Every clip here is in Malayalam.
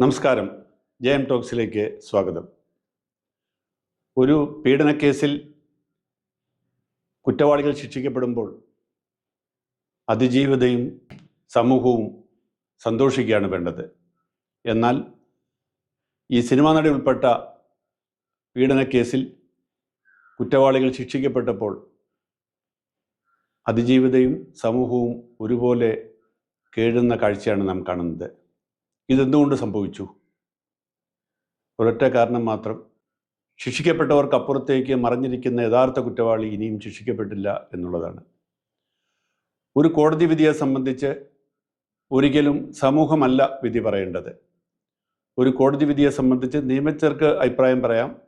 നമസ്കാരം. ജെ എം ടോക്സിലേക്ക് സ്വാഗതം. ഒരു പീഡനക്കേസിൽ കുറ്റവാളികൾ ശിക്ഷിക്കപ്പെടുമ്പോൾ അതിജീവിതയും സമൂഹവും സന്തോഷിക്കുകയാണ് വേണ്ടത്. എന്നാൽ ഈ സിനിമാ നടി ഉൾപ്പെട്ട പീഡനക്കേസിൽ കുറ്റവാളികൾ ശിക്ഷിക്കപ്പെട്ടപ്പോൾ അതിജീവിതയും സമൂഹവും ഒരുപോലെ കേഴുന്ന കാഴ്ചയാണ് നാം കാണുന്നത്. ഇതെന്തുകൊണ്ട് സംഭവിച്ചു? ഒരൊറ്റ കാരണം മാത്രം. ശിക്ഷിക്കപ്പെട്ടവർക്കപ്പുറത്തേക്ക് മറിഞ്ഞിരിക്കുന്ന യഥാർത്ഥ കുറ്റവാളി ഇനിയും ശിക്ഷിക്കപ്പെട്ടില്ല എന്നുള്ളതാണ്. ഒരു കോടതി വിധിയെ സംബന്ധിച്ച് ഒരിക്കലും സമൂഹമല്ല വിധി പറയേണ്ടത്. ഒരു കോടതി വിധിയെ സംബന്ധിച്ച് നിയമജ്ഞർക്ക് അഭിപ്രായം പറയാം.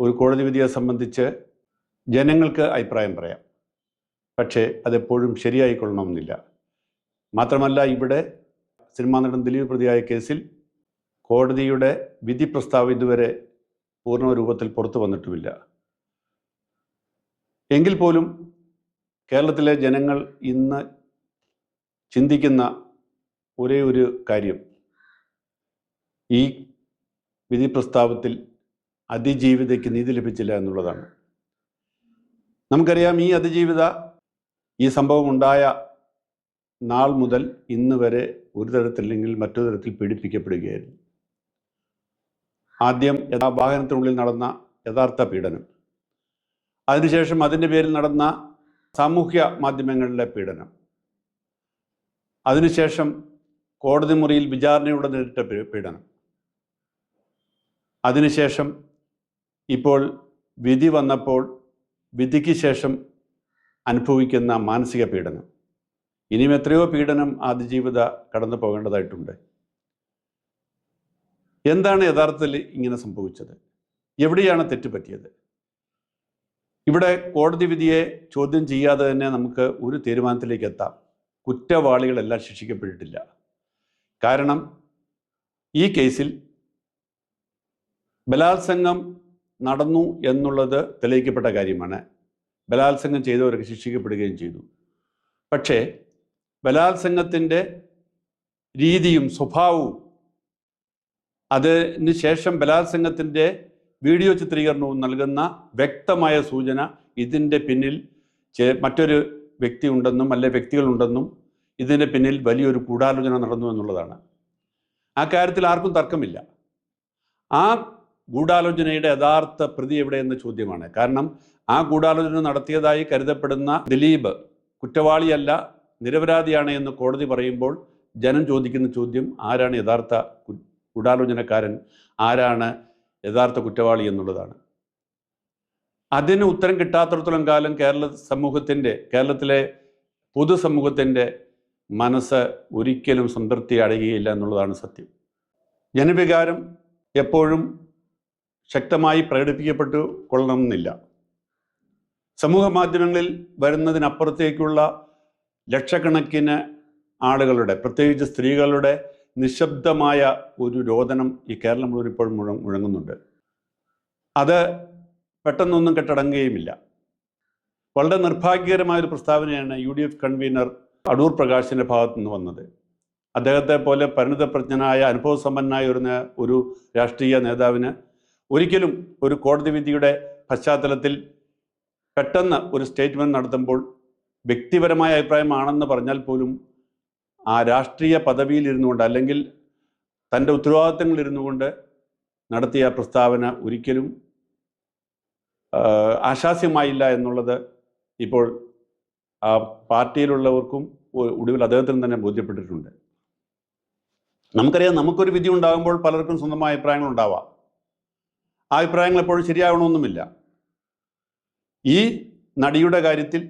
ഒരു കോടതി വിധിയെ സംബന്ധിച്ച് ജനങ്ങൾക്ക് അഭിപ്രായം പറയാം. പക്ഷേ അതെപ്പോഴും ശരിയായിക്കൊള്ളണമെന്നില്ല. മാത്രമല്ല ഇവിടെ സിനിമാ നടൻ ദിലീപ് പ്രതിയായ കേസിൽ കോടതിയുടെ വിധി പ്രസ്താവം ഇതുവരെ പൂർണ രൂപത്തിൽ പുറത്തു വന്നിട്ടുമില്ല. എങ്കിൽ പോലും കേരളത്തിലെ ജനങ്ങൾ ഇന്ന് ചിന്തിക്കുന്ന ഒരേ ഒരു കാര്യം. ഈ വിധി പ്രസ്താവത്തിൽ അതിജീവിതയ്ക്ക് നീതി ലഭിച്ചില്ല എന്നുള്ളതാണ്. നമുക്കറിയാം ഈ അതിജീവിത ഈ സംഭവം ഉണ്ടായ നാൾ മുതൽ ഇന്ന് വരെ ഒരു തരത്തിലെങ്കിൽ മറ്റു തരത്തിൽ പീഡിപ്പിക്കപ്പെടുകയായിരുന്നു. ആദ്യം യഥാ വാഹനത്തിനുള്ളിൽ നടന്ന യഥാർത്ഥ പീഡനം. അതിനുശേഷം അതിന്റെ പേരിൽ നടന്ന സാമൂഹ്യ മാധ്യമങ്ങളിലെ പീഡനം. അതിനുശേഷം കോടതി മുറിയിൽ വിചാരണയുടെ നേരിട്ട പീഡനം. അതിനുശേഷം ഇപ്പോൾ വിധി വന്നപ്പോൾ വിധിക്ക് ശേഷം അനുഭവിക്കുന്ന മാനസിക പീഡനം. ഇനിയും എത്രയോ പീഡനം ആദ്യജീവിത കടന്നു പോകേണ്ടതായിട്ടുണ്ട്. എന്താണ് യഥാർത്ഥത്തിൽ ഇങ്ങനെ സംഭവിച്ചത്? എവിടെയാണ് തെറ്റുപറ്റിയത്? ഇവിടെ കോടതി വിധിയെ ചോദ്യം ചെയ്യാതെ തന്നെ നമുക്ക് ഒരു തീരുമാനത്തിലേക്ക് എത്താം. കുറ്റവാളികളെല്ലാം ശിക്ഷിക്കപ്പെട്ടിട്ടില്ല. കാരണം ഈ കേസിൽ ബലാത്സംഗം നടന്നു എന്നുള്ളത് തെളിയിക്കപ്പെട്ട കാര്യമാണ്. ബലാത്സംഗം ചെയ്തവർക്ക് ശിക്ഷിക്കപ്പെടുകയും ചെയ്തു. പക്ഷേ ബലാത്സംഗത്തിന്റെ രീതിയും സ്വഭാവവും അതിന് ശേഷം ബലാത്സംഗത്തിന്റെ വീഡിയോ ചിത്രീകരണവും നൽകുന്ന വ്യക്തമായ സൂചന ഇതിന്റെ പിന്നിൽ മറ്റൊരു വ്യക്തി ഉണ്ടെന്നും അല്ലെ വ്യക്തികളുണ്ടെന്നും ഇതിന്റെ പിന്നിൽ വലിയൊരു ഗൂഢാലോചന നടന്നു എന്നുള്ളതാണ്. ആ കാര്യത്തിൽ ആർക്കും തർക്കമില്ല. ആ ഗൂഢാലോചനയുടെ യഥാർത്ഥ പ്രതി എവിടെയെന്ന ചോദ്യമാണ്. കാരണം ആ ഗൂഢാലോചന നടത്തിയതായി കരുതപ്പെടുന്ന ദിലീപ് കുറ്റവാളിയല്ല നിരപരാധിയാണ് എന്ന് കോടതി പറയുമ്പോൾ ജനം ചോദിക്കുന്ന ചോദ്യം ആരാണ് യഥാർത്ഥ ഗൂഢാലോചനക്കാരൻ ആരാണ് യഥാർത്ഥ കുറ്റവാളി എന്നുള്ളതാണ്. അതിന് ഉത്തരം കിട്ടാത്തടത്തോളം കാലം കേരള സമൂഹത്തിന്റെ കേരളത്തിലെ പൊതുസമൂഹത്തിന്റെ മനസ്സ് ഒരിക്കലും സംതൃപ്തി അടയുകയില്ല എന്നുള്ളതാണ് സത്യം. ജനവികാരം എപ്പോഴും ശക്തമായി പ്രകടിപ്പിക്കപ്പെട്ടു കൊള്ളണമെന്നില്ല. സമൂഹ മാധ്യമങ്ങളിൽ വരുന്നതിനപ്പുറത്തേക്കുള്ള ലക്ഷക്കണക്കിന് ആളുകളുടെ പ്രത്യേകിച്ച് സ്ത്രീകളുടെ നിശബ്ദമായ ഒരു രോദനം ഈ കേരളം മുഴുവൻ ഇപ്പോൾ മുഴ മുഴങ്ങുന്നുണ്ട്. അത് പെട്ടെന്നൊന്നും കെട്ടടങ്ങുകയുമില്ല. വളരെ നിർഭാഗ്യകരമായ ഒരു പ്രസ്താവനയാണ് U D F convenor Adoor പ്രകാശിന്റെ ഭാഗത്തു നിന്ന് വന്നത്. അദ്ദേഹത്തെ പോലെ പരിണിതപ്രജ്ഞനായ അനുഭവസമ്പന്നനായ ഒരു ഒരു രാഷ്ട്രീയ നേതാവിന് ഒരിക്കലും ഒരു കോടതി വിധിയുടെ പശ്ചാത്തലത്തിൽ പെട്ടെന്ന് ഒരു സ്റ്റേറ്റ്മെന്റ് നടത്തുമ്പോൾ വ്യക്തിപരമായ അഭിപ്രായമാണെന്ന് പറഞ്ഞാൽ പോലും ആ രാഷ്ട്രീയ പദവിയിൽ ഇരുന്നുകൊണ്ട് അല്ലെങ്കിൽ തന്റെ ഉത്തരവാദിത്തങ്ങളിൽ ഇരുന്നുകൊണ്ട് നടത്തിയ പ്രസ്താവന ഒരിക്കലും ആശാസ്യമായില്ല എന്നുള്ളത് ഇപ്പോൾ ആ പാർട്ടിയിലുള്ളവർക്കും ഒടുവിൽ അദ്ദേഹത്തിന് തന്നെ ബോധ്യപ്പെട്ടിട്ടുണ്ട്. നമുക്കറിയാം നമുക്കൊരു വിധി ഉണ്ടാകുമ്പോൾ പലർക്കും സ്വന്തമായ അഭിപ്രായങ്ങൾ ഉണ്ടാവാം. ആ അഭിപ്രായങ്ങൾ എപ്പോഴും ശരിയാവണമെന്നുമില്ല ഈ നടിയുടെ കാര്യത്തിൽ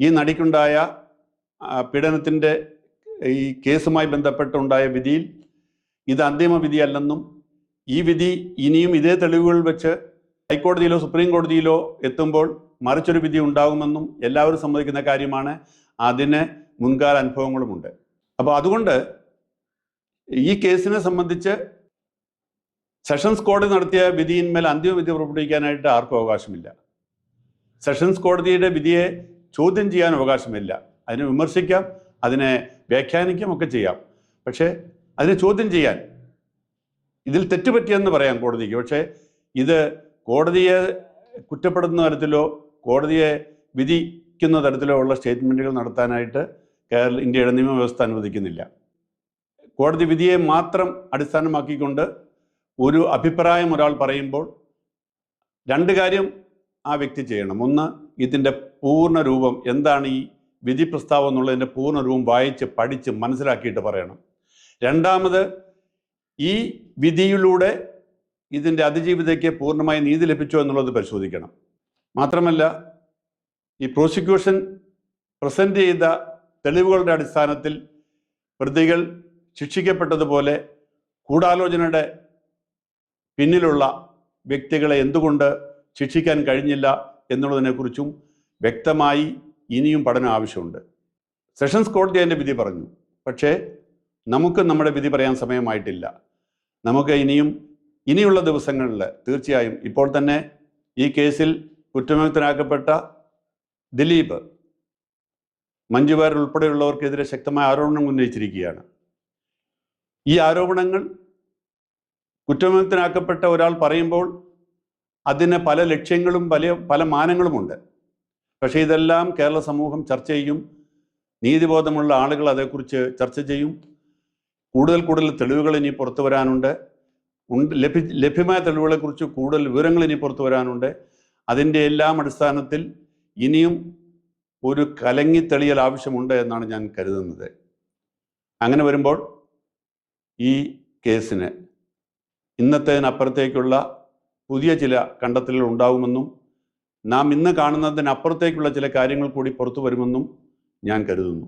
ഈ നടിക്കുണ്ടായ പീഡനത്തിന്റെ ഈ കേസുമായി ബന്ധപ്പെട്ടുണ്ടായ വിധിയിൽ ഇത് അന്തിമ വിധിയല്ലെന്നും ഈ വിധി ഇനിയും ഇതേ തെളിവുകൾ വെച്ച് ഹൈക്കോടതിയിലോ സുപ്രീം കോടതിയിലോ എത്തുമ്പോൾ മറിച്ചൊരു വിധി ഉണ്ടാകുമെന്നും എല്ലാവരും സമ്മതിക്കുന്ന കാര്യമാണ്. അതിന് മുൻകാല അനുഭവങ്ങളുമുണ്ട്. അപ്പോൾ അതുകൊണ്ട് ഈ കേസിനെ സംബന്ധിച്ച് സെഷൻസ് കോടതി നടത്തിയ വിധിയിന്മേൽ അന്തിമ വിധി പുറപ്പെടുവിക്കാനായിട്ട് ആർക്കും അവകാശമില്ല. സെഷൻസ് കോടതിയുടെ വിധിയെ ചോദ്യം ചെയ്യാൻ അവകാശമില്ല. അതിനെ വിമർശിക്കാം അതിനെ വ്യാഖ്യാനിക്കാം ഒക്കെ ചെയ്യാം. പക്ഷേ അതിനെ ചോദ്യം ചെയ്യാൻ ഇതിൽ തെറ്റുപറ്റിയെന്ന് പറയാം കോടതിക്ക്. പക്ഷേ ഇത് കോടതിയെ കുറ്റപ്പെടുന്ന തരത്തിലോ കോടതിയെ വിധിക്കുന്ന തരത്തിലോ ഉള്ള സ്റ്റേറ്റ്മെന്റുകൾ നടത്താനായിട്ട് കേരള ഇന്ത്യയുടെ നിയമവ്യവസ്ഥ അനുവദിക്കുന്നില്ല. കോടതി വിധിയെ മാത്രം അടിസ്ഥാനമാക്കിക്കൊണ്ട് ഒരു അഭിപ്രായം ഒരാൾ പറയുമ്പോൾ രണ്ട് കാര്യം ആ വ്യക്തി ചെയ്യണം. ഒന്ന് ഇതിന്റെ പൂർണ രൂപം എന്താണ് ഈ വിധി പ്രസ്താവം എന്നുള്ളതിന്റെ പൂർണ രൂപം വായിച്ച് പഠിച്ച് മനസ്സിലാക്കിയിട്ട് പറയണം. രണ്ടാമത് ഈ വിധിയിലൂടെ ഇതിന്റെ അതിജീവിതയ്ക്ക് പൂർണമായി നീതി ലഭിച്ചോ എന്നുള്ളത് പരിശോധിക്കണം. മാത്രമല്ല ഈ പ്രോസിക്യൂഷൻ പ്രസന്റ് ചെയ്ത തെളിവുകളുടെ അടിസ്ഥാനത്തിൽ പ്രതികൾ ശിക്ഷിക്കപ്പെട്ടതുപോലെ കൂടാലോചനയുടെ പിന്നിലുള്ള വ്യക്തികളെ എന്തുകൊണ്ട് ശിക്ഷിക്കാൻ കഴിഞ്ഞില്ല എന്നുള്ളതിനെക്കുറിച്ചും വ്യക്തമായി ഇനിയും പഠനം ആവശ്യമുണ്ട്. സെഷൻസ് കോടതി അതിന്റെ വിധി പറഞ്ഞു. പക്ഷേ നമുക്ക് നമ്മുടെ വിധി പറയാൻ സമയമായിട്ടില്ല. നമുക്ക് ഇനിയും ഇനിയുള്ള ദിവസങ്ങളിൽ തീർച്ചയായും ഇപ്പോൾ തന്നെ ഈ കേസിൽ കുറ്റവിമുക്തനാക്കപ്പെട്ട ദിലീപ് മഞ്ജു വാര്യർ ഉൾപ്പെടെയുള്ളവർക്കെതിരെ ശക്തമായ ആരോപണം ഉന്നയിച്ചിരിക്കുകയാണ്. ഈ ആരോപണങ്ങൾ കുറ്റവിമുക്തനാക്കപ്പെട്ട ഒരാൾ പറയുമ്പോൾ അതിന് പല ലക്ഷ്യങ്ങളും പല പല മാനങ്ങളുമുണ്ട്. പക്ഷേ ഇതെല്ലാം കേരള സമൂഹം ചർച്ച ചെയ്യും. നീതിബോധമുള്ള ആളുകൾ അതേക്കുറിച്ച് ചർച്ച ചെയ്യും. കൂടുതൽ കൂടുതൽ തെളിവുകൾ ഇനി പുറത്തു വരാനുണ്ട്. ലഭ്യ ലഭ്യമായ തെളിവുകളെക്കുറിച്ച് കൂടുതൽ വിവരങ്ങൾ ഇനി പുറത്തു വരാനുണ്ട്. അതിന്റെ എല്ലാം അടിസ്ഥാനത്തിൽ ഇനിയും ഒരു കലങ്ങി തെളിയൽ ആവശ്യമുണ്ട് എന്നാണ് ഞാൻ കരുതുന്നത്. അങ്ങനെ വരുമ്പോൾ ഈ കേസിന് ഇന്നത്തേതിനപ്പുറത്തേക്കുള്ള പുതിയ ചില കണ്ടെത്തലുകൾ ഉണ്ടാകുമെന്നും നാം ഇന്ന് കാണുന്നതിനപ്പുറത്തേക്കുള്ള ചില കാര്യങ്ങൾ കൂടി പുറത്തു വരുമെന്നും ഞാൻ കരുതുന്നു.